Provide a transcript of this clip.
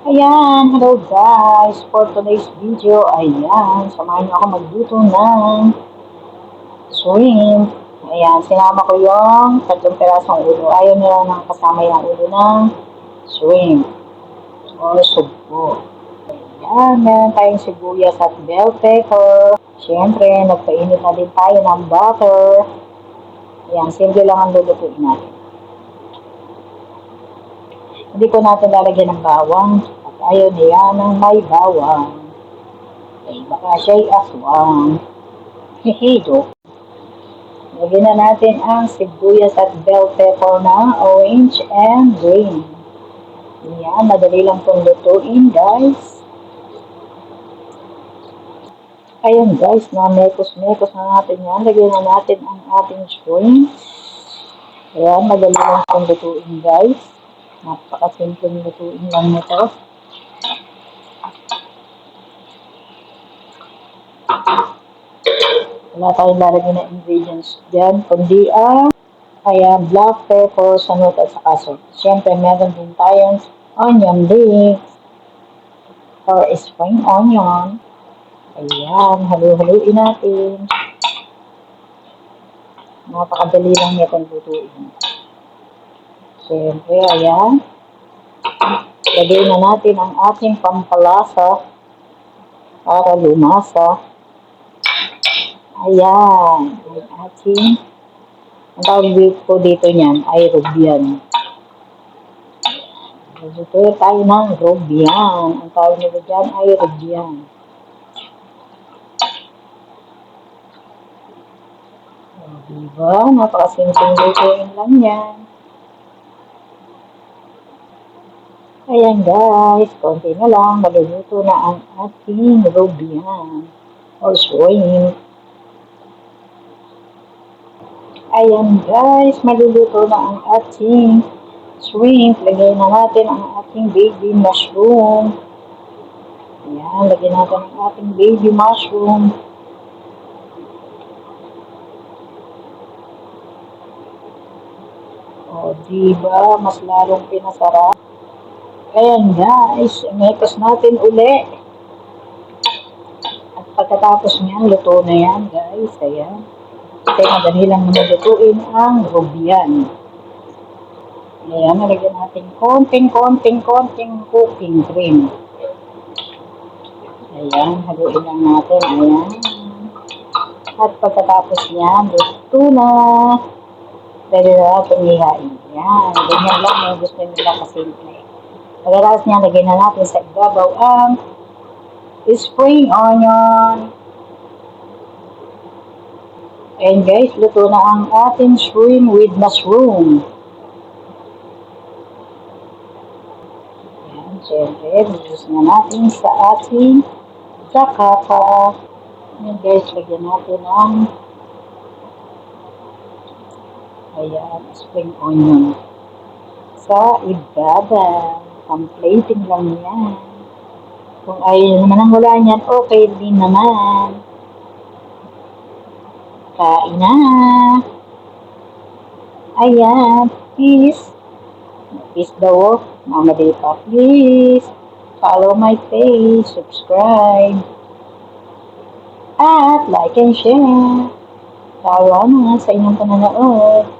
Ayan, hello guys. For today's video, ayan, samahan niyo ako magluto ng shrimp. Ayan, sinama ko yung tatlong pirasong ulo. Ayaw nila nang kasama yung ulo ng shrimp or sugpo. Ayan, meron tayong sibuyas at bell pepper. Siyempre, nagpainit na din tayo ng butter. Ayan, simple lang ang lulutuin natin. Hindi ko natin lalagyan ng bawang. At ayaw niya ng may bawang. Eh, baka siya'y aswang. Hehe, joke. Lagyan na natin ang sibuyas at bell pepper na orange and green. Yan, madali lang itong lutuin, guys. Ayun, guys, na mekos-mekos na natin yan. Lagyan na natin ang ating shrimp. Ayan, madali lang itong lutuin, guys. Napakasimpleng lutuin lang nito. Wala tayong lalagyan na ingredients dyan, kundi ang ayan, black pepper, sanot at saka salt. Siyempre, meron din tayong onion leeks or spring onion. Ayan, halu-haluin natin. Napakadali lang nitong lutuin. Siyempre, ayan. Lagay na natin ang ating pampalasa para lumasa. Ayan. Ang ating, ang tawag ko dito niyan ay rubian. Dito tayo ng rubian. Ang tawag nila dyan ay rubian. Diba? Napakasimpleng lutuin lang yan. Ayan guys, konti na lang, maluluto na ang ating rubian or shrimp. Ayan guys, maluluto na ang ating shrimp. Lagyan na natin ang ating baby mushroom. Ayan, lagyan natin ang ating baby mushroom. O, diba? Mas lalong pinasarap. Ayan guys, mekos natin uli. At pagkatapos niyan, luto na yan guys. Ayan. Kasi madali lang lutuin ang rubian. Ayan, nalagyan natin konting, konting, konting cooking cream. Ayan, haluin lang natin. Ayan. At pagkatapos niyan, luto na. Pwede na natin ihain. Ayan, ganyan lang yung gusto nila kasimple. Pagkatapos niya, lagyan na natin sa ibabaw ang spring onion. And guys, luto na ang ating shrimp with mushroom. Ayan, syempre, bubus na natin sa ating sakata. Ayan guys, lagyan natin ang ayan, spring onion sa ibabaw. Pang-plating lang yan. Kung ayaw naman ang wala niyan, okay din naman. Kain na. Ayan, please. Please daw, Mama Dita, please. Follow my page, subscribe. At like and share. Tawa na sa inyong pananood.